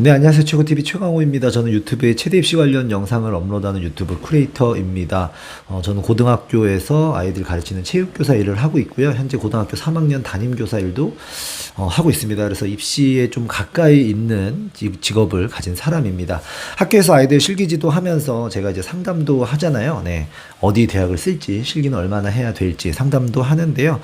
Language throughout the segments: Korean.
네, 안녕하세요. 최고TV 최강호입니다. 저는 유튜브에 최대 입시 관련 영상을 업로드하는 유튜브 크리에이터입니다. 어, 저는 고등학교에서 아이들 가르치는 체육교사 일을 하고 있고요. 현재 고등학교 3학년 담임교사 일도 어, 하고 있습니다. 그래서 입시에 좀 가까이 있는 직- 직업을 가진 사람입니다. 학교에서 아이들 실기지도 하면서 제가 이제 상담도 하잖아요. 네. 어디 대학을 쓸지, 실기는 얼마나 해야 될지 상담도 하는데요.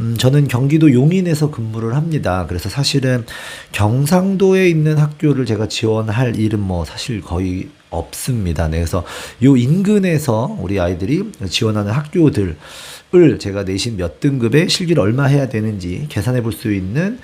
음, 저는 경기도 용인에서 근무를 합니다. 그래서 사실은 경상도에 있는 학교를 제가 지원할 일은 뭐 사실 거의 없습니다. 네, 그래서 요 인근에서 우리 아이들이 지원하는 학교들을 제가 내신 몇 등급에 실기를 얼마 해야 되는지 계산해 볼 수 있는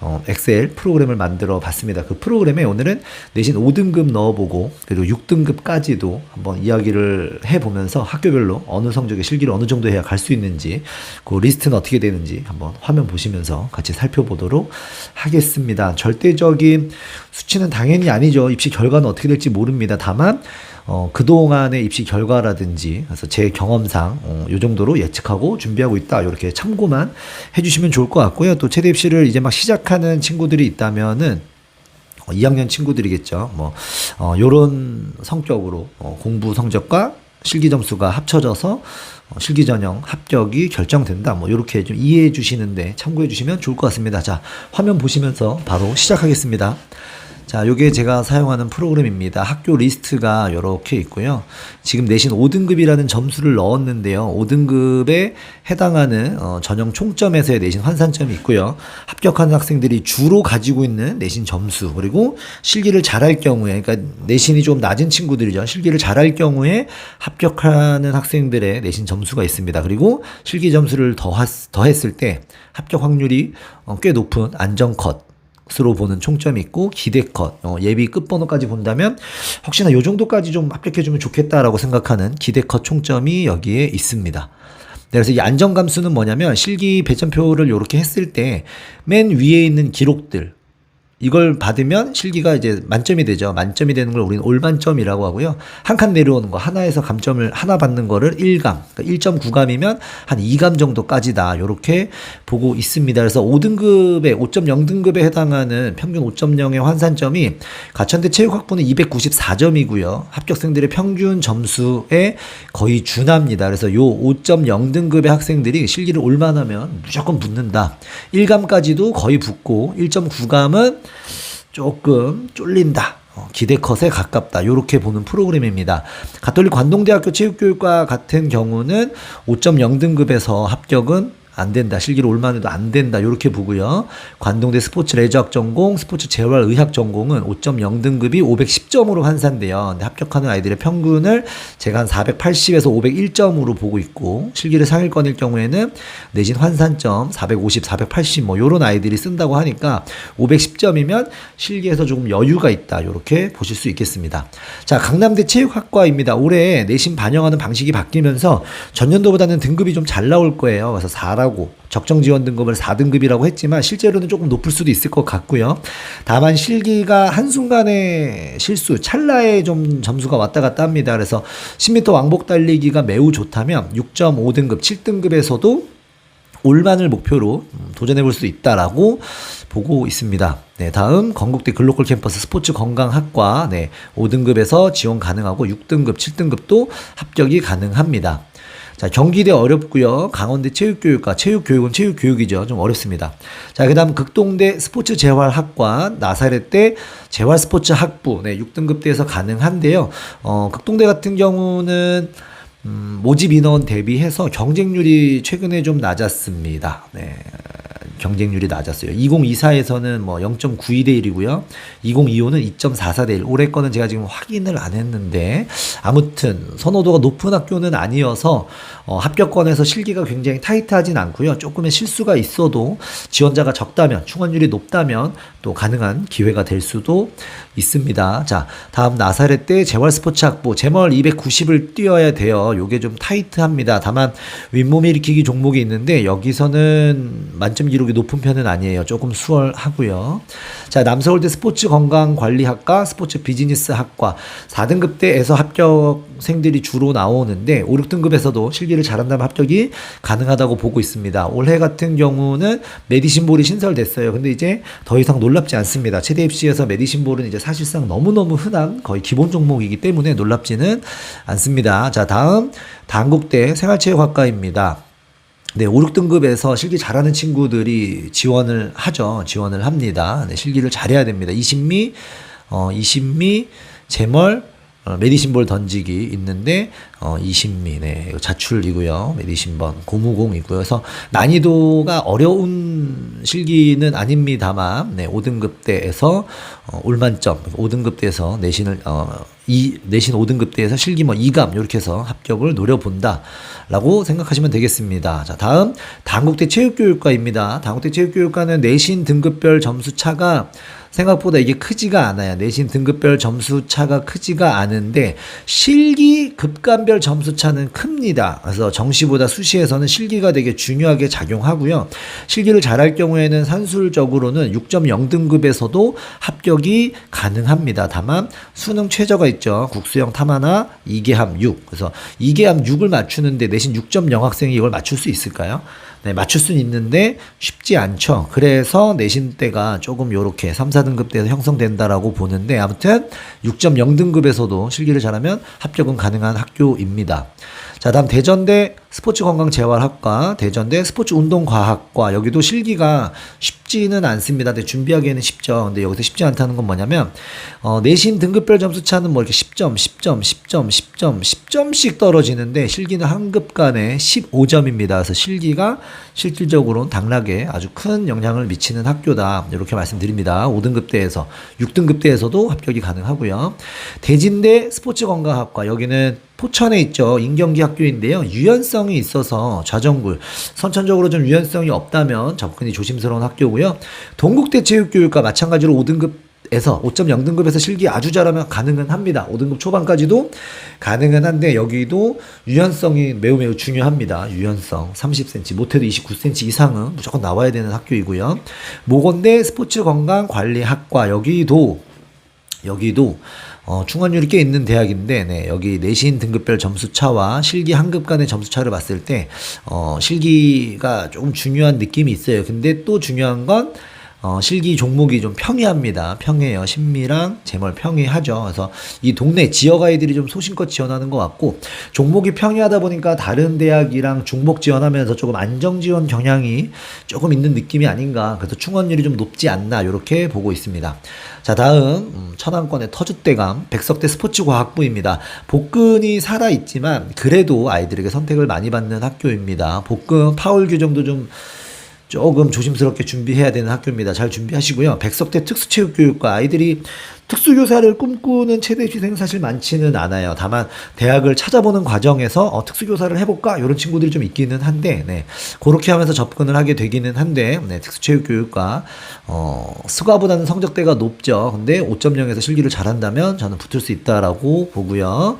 어, 엑셀 프로그램을 만들어 봤습니다. 그 프로그램에 오늘은 내신 5등급 넣어보고 그리고 6등급까지도 한번 이야기를 해보면서 학교별로 어느 성적의 실기를 어느 정도 해야 갈 수 있는지 그 리스트는 어떻게 되는지 한번 화면 보시면서 같이 살펴보도록 하겠습니다. 절대적인 수치는 당연히 아니죠. 입시 결과는 어떻게 될지 모릅니다. 다만 어, 그동안의 입시 결과라든지, 그래서 제 경험상, 어, 요 정도로 예측하고 준비하고 있다. 이렇게 참고만 해주시면 좋을 것 같고요. 또 최대 입시를 이제 막 시작하는 친구들이 있다면은, 어, 2학년 친구들이겠죠. 뭐, 어, 요런 성격으로, 어, 공부 성적과 실기 점수가 합쳐져서, 어, 실기 전형 합격이 결정된다. 뭐, 요렇게 좀 이해해 주시는데 참고해 주시면 좋을 것 같습니다. 자, 화면 보시면서 바로 시작하겠습니다. 자, 요게 제가 사용하는 프로그램입니다. 학교 리스트가 이렇게 있고요. 지금 내신 5등급이라는 점수를 넣었는데요. 5등급에 해당하는 어, 전형 총점에서의 내신 환산점이 있고요. 합격하는 학생들이 주로 가지고 있는 내신 점수 그리고 실기를 잘할 경우에 그러니까 내신이 좀 낮은 친구들이죠. 실기를 잘할 경우에 합격하는 학생들의 내신 점수가 있습니다. 그리고 실기 점수를 더 더했을 때 합격 확률이 어, 꽤 높은 안정 컷 스로 보는 총점이 있고 기대 컷 어, 예비 끝번호까지 본다면 혹시나 요 정도까지 좀 합격해주면 좋겠다라고 생각하는 기대 컷 총점이 여기에 있습니다. 네, 그래서 이 안정감수는 뭐냐면 실기 배점표를 이렇게 했을 때 맨 위에 있는 기록들 이걸 받으면 실기가 이제 만점이 되죠. 만점이 되는 걸 우리는 올만점이라고 하고요. 한 칸 내려오는 거 하나에서 감점을 하나 받는 거를 1감, 그러니까 1.9감이면 한 2감 정도까지다. 이렇게 보고 있습니다. 그래서 5등급에 5.0등급에 해당하는 평균 5.0의 환산점이 가천대 체육학부는 294점이고요. 합격생들의 평균 점수에 거의 준합니다. 그래서 요 5.0등급의 학생들이 실기를 올만하면 무조건 붙는다. 1감까지도 거의 붙고 1.9감은 조금 쫄린다. 어, 기대 컷에 가깝다. 이렇게 보는 프로그램입니다. 가톨릭 관동대학교 체육교육과 같은 경우는 5.0등급에서 합격은 안 된다. 실기를 올만 해도 안 된다. 이렇게 보고요. 관동대 스포츠 레저학 전공, 스포츠 재활 의학 전공은 5.0 등급이 510점으로 환산돼요. 근데 합격하는 아이들의 평균을 제가 한 480에서 501점으로 보고 있고 실기를 상위권일 경우에는 내신 환산점 450, 480 뭐 요런 아이들이 쓴다고 하니까 510점이면 실기에서 조금 여유가 있다. 이렇게 보실 수 있겠습니다. 자, 강남대 체육학과입니다. 올해 내신 반영하는 방식이 바뀌면서 전년도보다는 등급이 좀 잘 나올 거예요. 그래서 4라고 적정 지원 등급을 4등급이라고 했지만 실제로는 조금 높을 수도 있을 것 같고요. 다만 실기가 한순간에 실수, 찰나에 좀 점수가 왔다 갔다 합니다. 그래서 10m 왕복 달리기가 매우 좋다면 6.5등급, 7등급에서도 올만을 목표로 음, 도전해 볼 수 있다라고 보고 있습니다. 네, 다음 건국대 글로컬 캠퍼스 스포츠 건강학과 네, 5등급에서 지원 가능하고 6등급, 7등급도 합격이 가능합니다. 자, 경기대 어렵고요. 강원대 체육교육과 체육교육은 체육교육이죠. 좀 어렵습니다. 자, 그다음 극동대 스포츠 재활학과 나사렛대 재활 스포츠 학부 네, 6등급대에서 가능한데요. 어, 극동대 같은 경우는 음, 모집 인원 대비해서 경쟁률이 최근에 좀 낮았습니다. 네. 경쟁률이 낮았어요. 2024에서는 뭐 0.92 대 1이고요. 2025는 2.44 대 1. 올해 거는 제가 지금 확인을 안 했는데 아무튼 선호도가 높은 학교는 아니어서 어, 합격권에서 실기가 굉장히 타이트하진 않고요. 조금의 실수가 있어도 지원자가 적다면 충원율이 높다면 또 가능한 기회가 될 수도 있습니다. 자, 다음 나사렛 대 재활 스포츠 학부 재멀 290을 뛰어야 돼요. 요게 좀 타이트합니다. 다만 윗몸 일으키기 종목이 있는데 여기서는 만점 기록이 등급이 높은 편은 아니에요. 조금 수월하고요. 자, 남서울대 스포츠 건강관리학과, 스포츠 비즈니스학과 4등급 대에서 합격생들이 주로 나오는데 5, 6등급에서도 실기를 잘한다면 합격이 가능하다고 보고 있습니다. 올해 같은 경우는 메디신볼이 신설됐어요. 근데 이제 더 이상 놀랍지 않습니다. 최대 입시에서 메디신볼은 이제 사실상 너무너무 흔한 거의 기본 종목이기 때문에 놀랍지는 않습니다. 자, 다음 단국대 생활체육학과입니다. 네, 5, 6등급에서 실기 잘하는 친구들이 지원을 하죠. 지원을 합니다. 네, 실기를 잘해야 됩니다. 이신미, 어, 이신미, 재멀, 어, 메디신볼 던지기 있는데 어, 이신미, 네, 이거 자출이고요. 메디신번 고무공이고요. 그래서 난이도가 어려운 실기는 아닙니다만, 네, 5등급대에서 어, 올만점, 5등급대에서 내신을 어, 이 내신 5등급대에서 실기 뭐 2감 이렇게 해서 합격을 노려본다라고 생각하시면 되겠습니다. 자, 다음 단국대 체육교육과입니다. 단국대 체육교육과는 내신 등급별 점수 차가 생각보다 이게 크지가 않아요. 내신 등급별 점수 차가 크지가 않은데 실기 급간별 점수 차는 큽니다. 그래서 정시보다 수시에서는 실기가 되게 중요하게 작용하고요. 실기를 잘할 경우에는 산술적으로는 6.0등급에서도 합격이 가능합니다. 다만 수능 최저가 있죠. 국수형 탐하나 2계함 6. 그래서 2계함 6을 맞추는데 내신 6.0 학생이 이걸 맞출 수 있을까요? 네, 맞출 수는 있는데 쉽지 않죠. 그래서 내신 때가 조금 요렇게 3, 4 등급 때에서 형성된다라고 보는데 아무튼 6.0등급에서도 실기를 잘하면 합격은 가능한 학교입니다. 자, 다음 대전대 스포츠건강재활학과, 대전대 스포츠운동과학과 여기도 실기가 쉽지는 않습니다. 근데 준비하기에는 쉽죠. 근데 여기서 쉽지 않다는 건 뭐냐면 어, 내신 등급별 점수 차는 뭐 이렇게 10점, 10점, 10점, 10점, 10점씩 떨어지는데 실기는 한 급간에 15점입니다. 그래서 실기가 실질적으로는 당락에 아주 큰 영향을 미치는 학교다. 이렇게 말씀드립니다. 5등급대에서 6등급대에서도 합격이 가능하고요. 대진대 스포츠건강학과 여기는 포천에 있죠. 인경기 학교인데요. 유연성 이 있어서 좌정굴. 선천적으로 좀 유연성이 없다면 접근이 조심스러운 학교고요. 동국대 체육교육과 마찬가지로 5등급 에서 5.0등급에서 실기 아주 잘하면 가능은 합니다. 5등급 초반까지도 가능은 한데 여기도 유연성이 매우 매우 중요합니다. 유연성 30cm 못해도 29cm 이상은 무조건 나와야 되는 학교이고요. 모건대 스포츠 건강 관리학과 여기도 여기도 어, 충원율이 꽤 있는 대학인데, 네, 여기 내신 등급별 점수차와 실기 한급 간의 점수차를 봤을 때, 어, 실기가 조금 중요한 느낌이 있어요. 근데 또 중요한 건, 어, 실기 종목이 좀 평이합니다. 평이에요. 신미랑 재멀 평이하죠. 그래서 이 동네 지역 아이들이 좀 소신껏 지원하는 것 같고, 종목이 평이하다 보니까 다른 대학이랑 중복 지원하면서 조금 안정 지원 경향이 조금 있는 느낌이 아닌가. 그래서 충원율이 좀 높지 않나. 이렇게 보고 있습니다. 자, 다음, 음, 천안권의 터줏대감, 백석대 스포츠과학부입니다. 복근이 살아 있지만, 그래도 아이들에게 선택을 많이 받는 학교입니다. 복근 파울 규정도 좀 조금 조심스럽게 준비해야 되는 학교입니다. 잘 준비하시고요. 백석대 특수체육교육과 아이들이 특수교사를 꿈꾸는 최대시생 사실 많지는 않아요. 다만 대학을 찾아보는 과정에서 어, 특수교사를 해볼까 이런 친구들이 좀 있기는 한데 네, 그렇게 하면서 접근을 하게 되기는 한데 네, 특수체육교육과 어, 수가보다는 성적대가 높죠. 근데 5.0에서 실기를 잘한다면 저는 붙을 수 있다라고 보고요.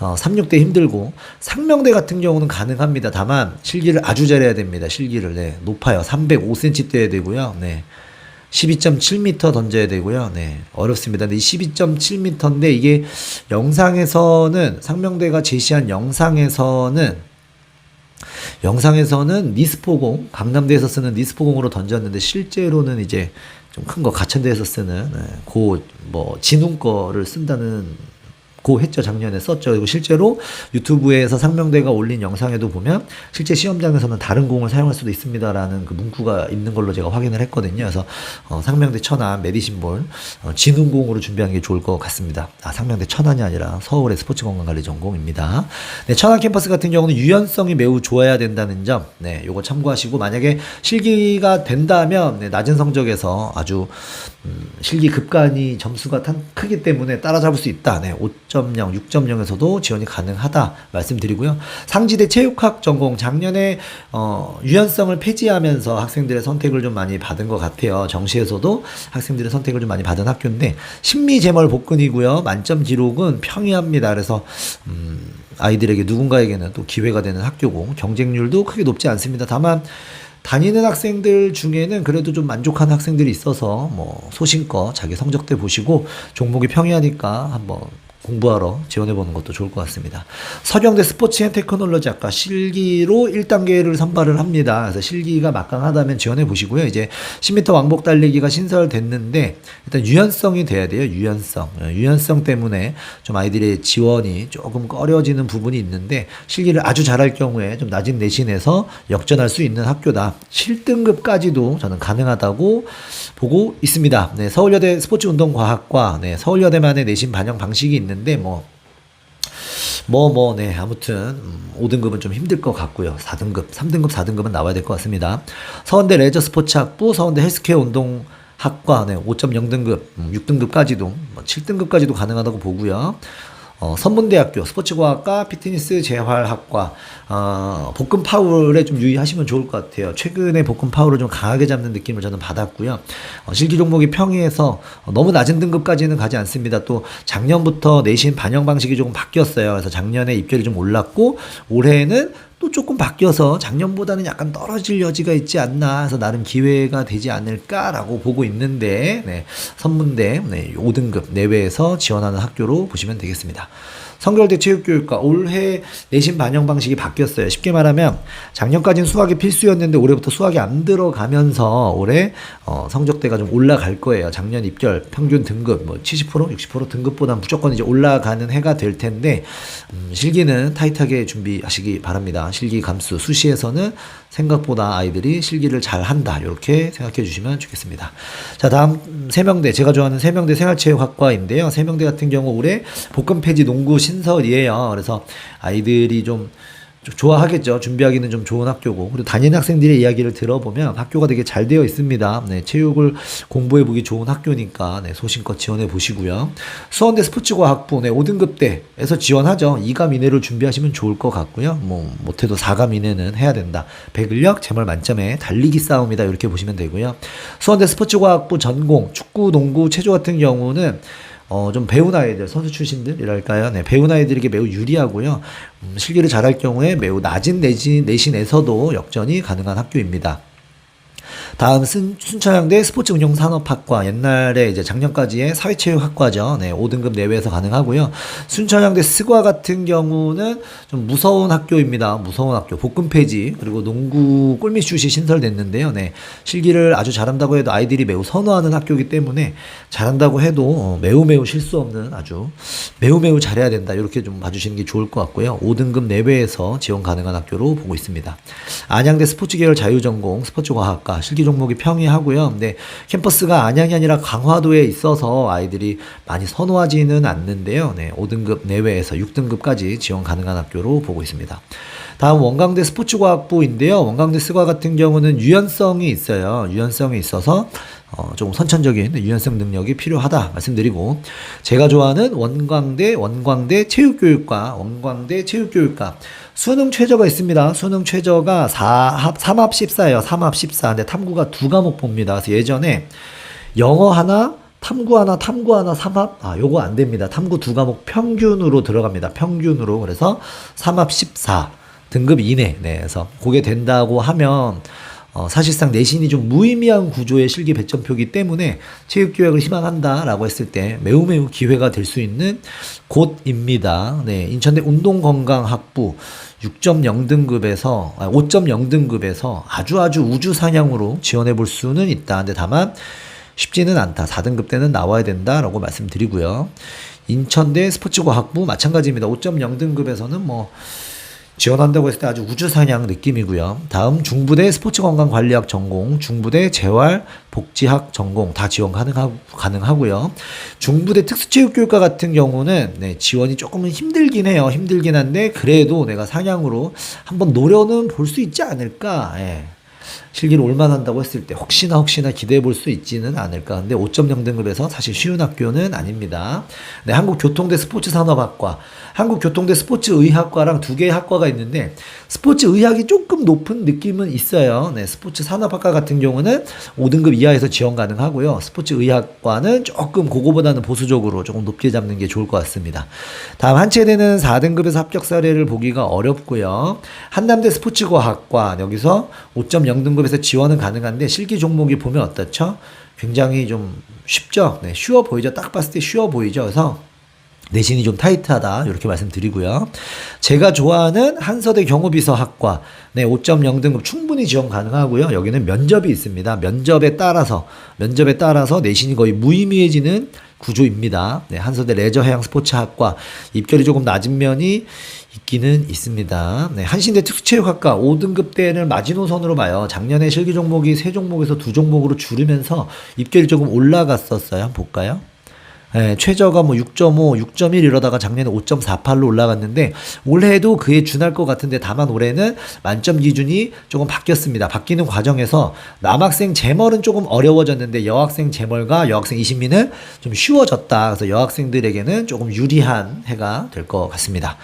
어, 36대 힘들고 상명대 같은 경우는 가능합니다. 다만 실기를 아주 잘해야 됩니다. 실기를 네, 높아요. 305cm 대야 되고요. 네. 12.7m 던져야 되고요. 네. 어렵습니다. 근데 이 12.7m인데 이게 영상에서는 상명대가 제시한 영상에서는 영상에서는 니스포공 강남대에서 쓰는 니스포공으로 던졌는데 실제로는 이제 좀 큰 거 가천대에서 쓰는 네, 고뭐 진웅 거를 쓴다는 고 했죠 작년에 썼죠. 그리고 실제로 유튜브에서 상명대가 올린 영상에도 보면 실제 시험장에서는 다른 공을 사용할 수도 있습니다라는 그 문구가 있는 걸로 제가 확인을 했거든요. 그래서 어, 상명대 천안 메디신볼 어, 진흥공으로 준비하는 게 좋을 것 같습니다. 아 상명대 천안이 아니라 서울의 스포츠 건강관리 전공입니다. 네 천안 캠퍼스 같은 경우는 유연성이 매우 좋아야 된다는 점네 요거 참고하시고 만약에 실기가 된다면 네, 낮은 성적에서 아주 음, 실기 급간이 점수가 탄, 크기 때문에 따라잡을 수 있다. 네, 5.0, 6.0에서도 지원이 가능하다 말씀드리고요. 상지대 체육학 전공 작년에 어, 유연성을 폐지하면서 학생들의 선택을 좀 많이 받은 것 같아요. 정시에서도 학생들의 선택을 좀 많이 받은 학교인데 심리재멀 복근이고요. 만점 기록은 평이합니다. 그래서 음, 아이들에게 누군가에게는 또 기회가 되는 학교고 경쟁률도 크게 높지 않습니다. 다만 다니는 학생들 중에는 그래도 좀 만족한 학생들이 있어서 뭐 소신껏 자기 성적대 보시고 종목이 평이하니까 한번 공부하러 지원해보는 것도 좋을 것 같습니다. 서경대 스포츠 앤 테크놀로지 아까 실기로 1단계를 선발을 합니다. 그래서 실기가 막강하다면 지원해 보시고요. 이제 10m 왕복 달리기가 신설됐는데 일단 유연성이 돼야 돼요. 유연성. 어, 유연성 때문에 좀 아이들의 지원이 조금 꺼려지는 부분이 있는데 실기를 아주 잘할 경우에 좀 낮은 내신에서 역전할 수 있는 학교다. 7등급까지도 저는 가능하다고 보고 있습니다. 네, 서울여대 스포츠운동과학과 네, 서울여대만의 내신 반영 방식이 있는데 뭐 뭐, 뭐, 네. 아무튼, 음, 5등급은 좀 힘들 것 같고요. 4등급, 3등급, 4등급은 나와야 될 것 같습니다. 서원대 레저 스포츠 학부, 서원대 헬스케어 운동 학과, 네. 5.0등급, 음, 6등급까지도, 뭐 7등급까지도 가능하다고 보고요. 어, 선문대학교 스포츠과학과 피트니스 재활학과 어, 복근 파울에 좀 유의하시면 좋을 것 같아요. 최근에 복근 파울을 좀 강하게 잡는 느낌을 저는 받았고요. 어, 실기 종목이 평이해서 어, 너무 낮은 등급까지는 가지 않습니다. 또 작년부터 내신 반영 방식이 조금 바뀌었어요. 그래서 작년에 입결이 좀 올랐고 올해는 또 조금 바뀌어서 작년보다는 약간 떨어질 여지가 있지 않나 해서 나름 기회가 되지 않을까라고 보고 있는데 네, 선문대 네, 5등급 내외에서 지원하는 학교로 보시면 되겠습니다. 성결대 체육교육과 올해 내신 반영 방식이 바뀌었어요. 쉽게 말하면 작년까지는 수학이 필수였는데 올해부터 수학이 안 들어가면서 올해 어, 성적대가 좀 올라갈 거예요. 작년 입결 평균 등급 뭐 70% 60% 등급보다 무조건 이제 올라가는 해가 될 텐데 음, 실기는 타이트하게 준비하시기 바랍니다. 실기 감수 수시에서는 생각보다 아이들이 실기를 잘 한다. 이렇게 생각해 주시면 좋겠습니다. 자, 다음 세명대 제가 좋아하는 세명대 생활체육학과인데요. 세명대 같은 경우 올해 복근 폐지 농구 신설이에요. 그래서 아이들이 좀좀 좋아하겠죠. 준비하기는 좀 좋은 학교고. 그리고 다니는 학생들의 이야기를 들어보면 학교가 되게 잘 되어 있습니다. 네, 체육을 공부해 보기 좋은 학교니까 네, 소신껏 지원해 보시고요. 수원대 스포츠과학부 네, 5등급 대에서 지원하죠. 2감 이내를 준비하시면 좋을 것 같고요. 뭐 못해도 4감 이내는 해야 된다. 배근력 재물 만점에 달리기 싸움이다. 이렇게 보시면 되고요. 수원대 스포츠과학부 전공 축구, 농구, 체조 같은 경우는 어, 좀 배운 아이들, 선수 출신들이랄까요? 네, 배운 아이들에게 매우 유리하고요. 음, 실기를 잘할 경우에 매우 낮은 내신, 내신에서도 역전이 가능한 학교입니다. 다음 순, 순천향대 스포츠 운용 산업학과 옛날에 이제 작년까지의 사회체육학과죠. 네, 5등급 내외에서 가능하고요. 순천향대 스과 같은 경우는 좀 무서운 학교입니다. 무서운 학교. 복근 폐지 그리고 농구 골밑 슛이 신설됐는데요. 네, 실기를 아주 잘한다고 해도 아이들이 매우 선호하는 학교이기 때문에 잘한다고 해도 어, 매우 매우 실수 없는 아주 매우 매우 잘해야 된다. 이렇게 좀 봐주시는 게 좋을 것 같고요. 5등급 내외에서 지원 가능한 학교로 보고 있습니다. 안양대 스포츠 계열 자유전공 스포츠과학과 실기 종목이 평이하고요. 근데 캠퍼스가 안양이 아니라 강화도에 있어서 아이들이 많이 선호하지는 않는데요. 네, 5등급 내외에서 6등급까지 지원 가능한 학교로 보고 있습니다. 다음 원광대 스포츠과학부인데요. 원광대 스과 같은 경우는 유연성이 있어요. 유연성이 있어서 어, 조금 선천적인 유연성 능력이 필요하다 말씀드리고 제가 좋아하는 원광대 원광대 체육교육과 원광대 체육교육과 수능 최저가 있습니다. 수능 최저가 4합 3합 14예요. 3합 14. 근데 탐구가 두 과목 봅니다. 그래서 예전에 영어 하나 탐구 하나, 탐구 하나, 삼합, 아, 요거 안 됩니다. 탐구 두 과목 평균으로 들어갑니다. 평균으로. 그래서 삼합 14. 등급 이내. 네, 그래서 그게 된다고 하면, 어, 사실상 내신이 좀 무의미한 구조의 실기 배점표기 때문에 체육교육을 희망한다라고 했을 때 매우 매우 기회가 될 수 있는 곳입니다. 네, 인천대 운동건강학부 6.0 등급에서, 아, 5.0 등급에서 아주 아주 우주 상향으로 지원해 볼 수는 있다. 근데 다만 쉽지는 않다. 4등급 때는 나와야 된다라고 말씀드리고요. 인천대 스포츠과학부 마찬가지입니다. 5.0 등급에서는 뭐 지원한다고 했을 때 아주 우주사냥 느낌이고요. 다음 중부대 스포츠건강관리학 전공, 중부대 재활복지학 전공 다 지원 가능하, 가능하 고요. 중부대 특수체육교육과 같은 경우는 네, 지원이 조금은 힘들긴 해요. 힘들긴 한데 그래도 내가 상향으로 한번 노려는 볼 수 있지 않을까. 예. 실기를 올만한다고 했을 때 혹시나 혹시나 기대해 볼 수 있지는 않을까. 근데 5.0 등급에서 사실 쉬운 학교는 아닙니다. 네, 한국교통대 스포츠산업학과, 한국교통대 스포츠의학과랑 두 개의 학과가 있는데 스포츠의학이 조금 높은 느낌은 있어요. 네, 스포츠 산업학과 같은 경우는 5등급 이하에서 지원 가능하고요. 스포츠의학과는 조금 그거보다는 보수적으로 조금 높게 잡는 게 좋을 것 같습니다. 다음 한체대는 4등급에서 합격 사례를 보기가 어렵고요. 한남대 스포츠과학과 여기서 5.0 등급 5등급에서 지원은 가능한데 실기 종목이 보면 어떻죠? 굉장히 좀 쉽죠? 네, 쉬워 보이죠? 딱 봤을 때 쉬워 보이죠? 그래서 내신이 좀 타이트하다 이렇게 말씀드리고요. 제가 좋아하는 한서대 경호비서학과 네 5.0 등급 충분히 지원 가능하고요. 여기는 면접이 있습니다. 면접에 따라서 면접에 따라서 내신이 거의 무의미해지는 구조입니다. 네, 한서대 레저 해양 스포츠학과 입결이 조금 낮은 면이 있기는 있습니다. 네, 한신대 특수체육학과 5등급 대를 마지노선으로 봐요. 작년에 실기 종목이 세 종목에서 두 종목으로 줄으면서 입결이 조금 올라갔었어요. 한번 볼까요? 예, 최저가 뭐 6.5, 6.1 이러다가 작년에 5.48로 올라갔는데 올해도 그에 준할 것 같은데 다만 올해는 만점 기준이 조금 바뀌었습니다. 바뀌는 과정에서 남학생 재멀은 조금 어려워졌는데 여학생 재멀과 여학생 이신민은 좀 쉬워졌다. 그래서 여학생들에게는 조금 유리한 해가 될 것 같습니다.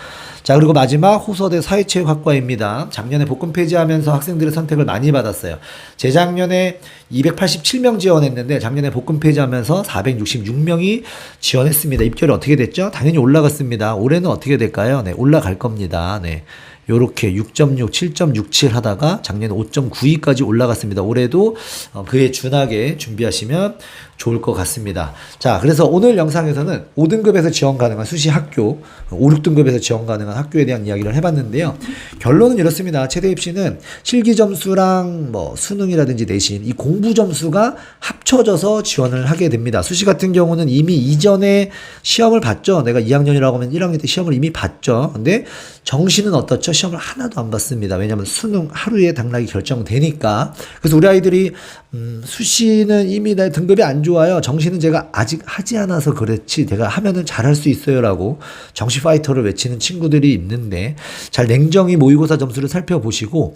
자, 그리고 마지막 호서대 사회체육 학과입니다. 작년에 복권 폐지하면서 학생들의 선택을 많이 받았어요. 재작년에 287명 지원했는데 작년에 복권 폐지하면서 466명이 지원했습니다. 입결이 어떻게 됐죠? 당연히 올라갔습니다. 올해는 어떻게 될까요? 네, 올라갈 겁니다. 네. 요렇게 6.6, 7.67 하다가 작년에 5.92까지 올라갔습니다. 올해도 어, 그에 준하게 준비하시면 좋을 것 같습니다. 자, 그래서 오늘 영상에서는 5등급에서 지원 가능한 수시 학교, 5, 6등급에서 지원 가능한 학교에 대한 이야기를 해봤는데요. 결론은 이렇습니다. 최대 입시는 실기 점수랑 뭐 수능이라든지 내신 이 공부 점수가 합쳐져서 지원을 하게 됩니다. 수시 같은 경우는 이미 이전에 시험을 봤죠. 내가 2학년이라고 하면 1학년 때 시험을 이미 봤죠. 근데 정시는 어떻죠? 시험을 하나도 안 봤습니다. 왜냐하면 수능 하루에 당락이 결정되니까. 그래서 우리 아이들이 음, 수시는 이미 내 등급이 안 좋아요. 정시는 제가 아직 하지 않아서 그렇지. 내가 하면은 잘할 수 있어요라고 정시 파이터를 외치는 친구들이 있는데 잘 냉정히 모의고사 점수를 살펴보시고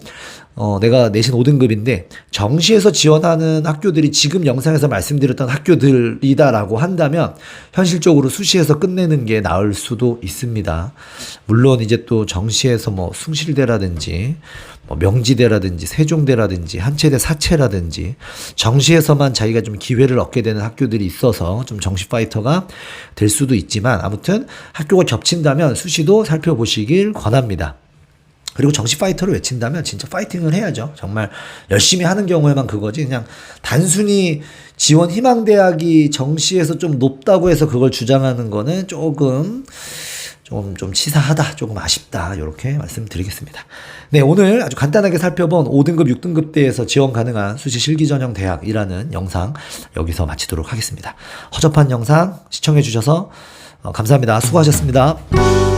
어, 내가 내신 5등급인데 정시에서 지원하는 학교들이 지금 영상에서 말씀드렸던 학교들이다라고 한다면 현실적으로 수시에서 끝내는 게 나을 수도 있습니다. 물론 이제 또 정시에서 뭐 숭실대라든지 뭐 명지대라든지 세종대라든지 한체대 사체라든지 정시에서만 자기가 좀 기회를 얻게 되는 학교들이 있어서 좀 정시 파이터가 될 수도 있지만 아무튼 학교가 겹친다면 수시도 살펴보시길 권합니다. 그리고 정시 파이터를 외친다면 진짜 파이팅을 해야죠. 정말 열심히 하는 경우에만 그거지. 그냥 단순히 지원 희망대학이 정시에서 좀 높다고 해서 그걸 주장하는 거는 조금 좀, 좀 치사하다, 조금 아쉽다, 이렇게 말씀드리겠습니다. 네, 오늘 아주 간단하게 살펴본 5등급, 6등급 대에서 지원 가능한 수시 실기 전형 대학이라는 영상 여기서 마치도록 하겠습니다. 허접한 영상 시청해주셔서 어, 감사합니다. 수고하셨습니다.